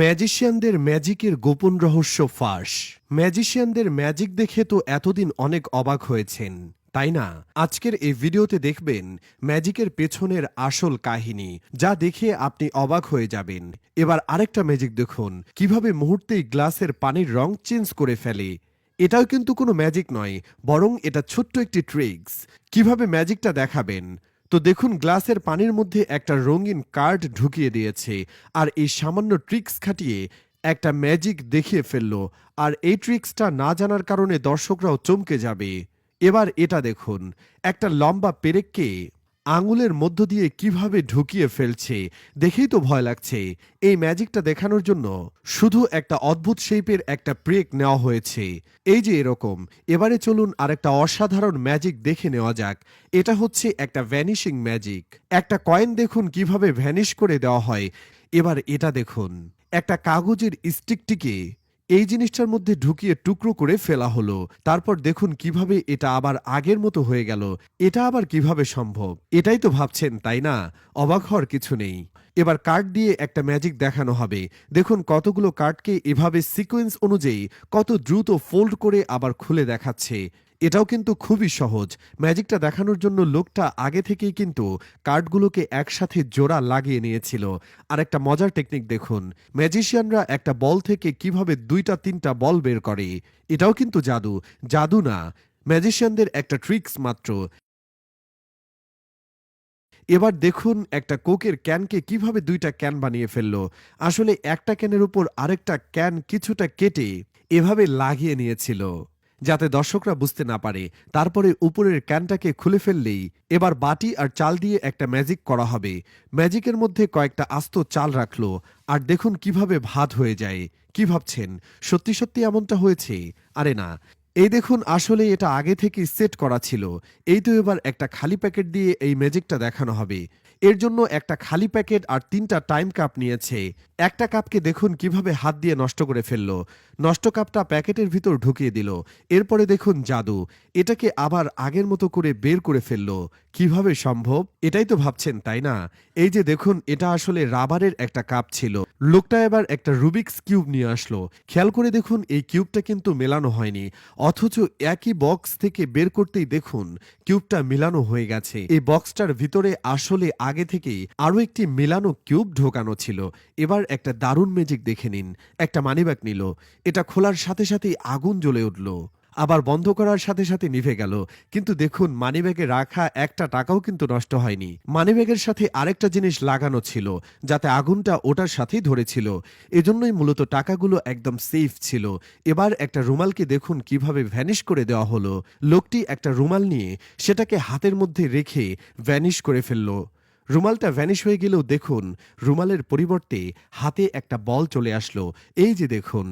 ম্যাজিশিয়ানদের ম্যাজিকের গোপন রহস্য ফাঁস। ম্যাজিশিয়ানদের ম্যাজিক দেখে তো এতদিন অনেক অবাক হয়েছেন। তাই না? আজকের এই ভিডিওতে দেখবেন ম্যাজিকের পেছনের আসল কাহিনী, যা দেখে আপনি অবাক হয়ে যাবেন। এবার আরেকটা ম্যাজিক দেখুন। কীভাবে মুহূর্তেই গ্লাসের পানির রং চেঞ্জ করে ফেলে। এটাও কিন্তু কোনো ম্যাজিক নয়, বরং এটা ছোট্ট একটি ট্রিক্স। কীভাবে ম্যাজিকটা দেখাবেন? তো দেখুন, গ্লাসের পানির মধ্যে একটা রঙিন কার্ড ঢুকিয়ে দিয়েছে আর এই সামান্য ট্রিক্স খাটিয়ে একটা ম্যাজিক দেখিয়ে ফেলল। আর এই ট্রিক্সটা না জানার কারণে দর্শকরাও চমকে যাবে। এবার এটা দেখুন, একটা লম্বা পেরেককে আঙুলের মধ্য দিয়ে কীভাবে ঢুকিয়ে ফেলছে, দেখেই তো ভয় লাগছে। এই ম্যাজিকটা দেখানোর জন্য শুধু একটা অদ্ভুত শেপের একটা প্রেক নেওয়া হয়েছে। এই যে এরকম, এবারে চলুন আর একটা অসাধারণ ম্যাজিক দেখে নেওয়া যাক। এটা হচ্ছে একটা ভ্যানিশিং ম্যাজিক। একটা কয়েন দেখুন কীভাবে ভ্যানিশ করে দেওয়া হয়। এবার এটা দেখুন। একটা কাগজের স্টিকটিকে এই জিনিসটার মধ্যে ঢুকিয়ে টুকরো করে ফেলা হলো। তারপর দেখুন কীভাবে এটা আবার আগের মতো হয়ে গেল। এটা আবার কীভাবে সম্ভব? এটাই তো ভাবছেন, তাই না? অবাক হওয়ার কিছু নেই। এবার কার্ড দিয়ে একটা ম্যাজিক দেখানো হবে। দেখুন কতগুলো কার্ডকে এভাবে সিকোয়েন্স অনুযায়ী কত দ্রুত ফোল্ড করে আবার খুলে দেখাচ্ছে। এটাও কিন্তু খুবই সহজ। ম্যাজিকটা দেখানোর জন্য লোকটা আগে থেকেই কিন্তু কার্ডগুলোকে একসাথে জোড়া লাগিয়ে নিয়েছিল। আর একটা মজার টেকনিক দেখুন। ম্যাজিশিয়ানরা একটা বল থেকে কীভাবে দুইটা, তিনটা বল বের করে, এটাও কিন্তু জাদু। জাদু না, ম্যাজিশিয়ানদের একটা ট্রিক্স মাত্র। এবার দেখুন একটা কোকের ক্যানকে কীভাবে দুইটা ক্যান বানিয়ে ফেলল। আসলে একটা ক্যানের উপর আরেকটা ক্যান কিছুটা কেটে এভাবে লাগিয়ে নিয়েছিল। যাতে দর্শকরা বুঝতে না পারে। তারপরে উপরের ক্যানটাকে খুলে ফেললেই এবার বাটি আর চাল দিয়ে একটা ম্যাজিক করা হবে। ম্যাজিকের মধ্যে কয়েকটা আস্ত চাল রাখল। আর দেখুন কীভাবে ভাত হয়ে যায়। কি ভাবছেন? সত্যি সত্যি এমনটা হয়েছে? আরে না। এই দেখুন আসলে এটা আগে থেকে সেট করা ছিল। এই তো এবার একটা খালি প্যাকেট দিয়ে এই ম্যাজিকটা দেখানো হবে। এর জন্য একটা খালি প্যাকেট আর তিনটা টাইম কাপ নিয়েছে। একটা কাপকে দেখুন কীভাবে হাত দিয়ে নষ্ট করে ফেলল। নষ্ট কাপটা প্যাকেটের ভিতর ঢুকিয়ে দিল। এরপরে দেখুন জাদু। এটাকে আবার আগের মতো করে বের করে ফেলল। কীভাবে সম্ভব? এটাই তো ভাবছেন, তাই না? এই যে দেখুন, এটা আসলে রাবারের একটা কাপ ছিল। লোকটা এবার একটা রুবিক্স কিউব নিয়ে আসলো। খেয়াল করে দেখুন, এই কিউবটা কিন্তু মেলানো হয়নি। অথচ একই বক্স থেকে বের করতেই দেখুন কিউবটা মিলানো হয়ে গেছে। এই বক্সটার ভিতরে আসলে আগে থেকেই আরও একটি মিলানো কিউব ঢোকানো ছিল। এবার একটা দারুণ ম্যাজিক দেখে নিন। একটা মানিব্যাগ নিল। এটা খোলার সাথে সাথেই আগুন জ্বলে উঠল। আবার বন্ধ করার সাথে সাথে নিভে গেল। কিন্তু দেখুন, মানিব্যাগে রাখা একটা টাকাও কিন্তু নষ্ট হয়নি। মানিব্যাগের সাথে আরেকটা জিনিস লাগানো ছিল, যাতে আগুনটা ওটার সাথেই ধরেছিল। এজন্যই মূলত টাকাগুলো একদম সেফ ছিল। এবার একটা রুমালকে দেখুন কীভাবে ভ্যানিশ করে দেওয়া হলো। লোকটি একটা রুমাল নিয়ে সেটাকে হাতের মধ্যে রেখে ভ্যানিশ করে ফেলল। রুমালটা ভ্যানিশ হয়ে গেলেও দেখুন, রুমালের পরিবর্তে হাতে একটা বল চলে আসলো। এই যে দেখুন।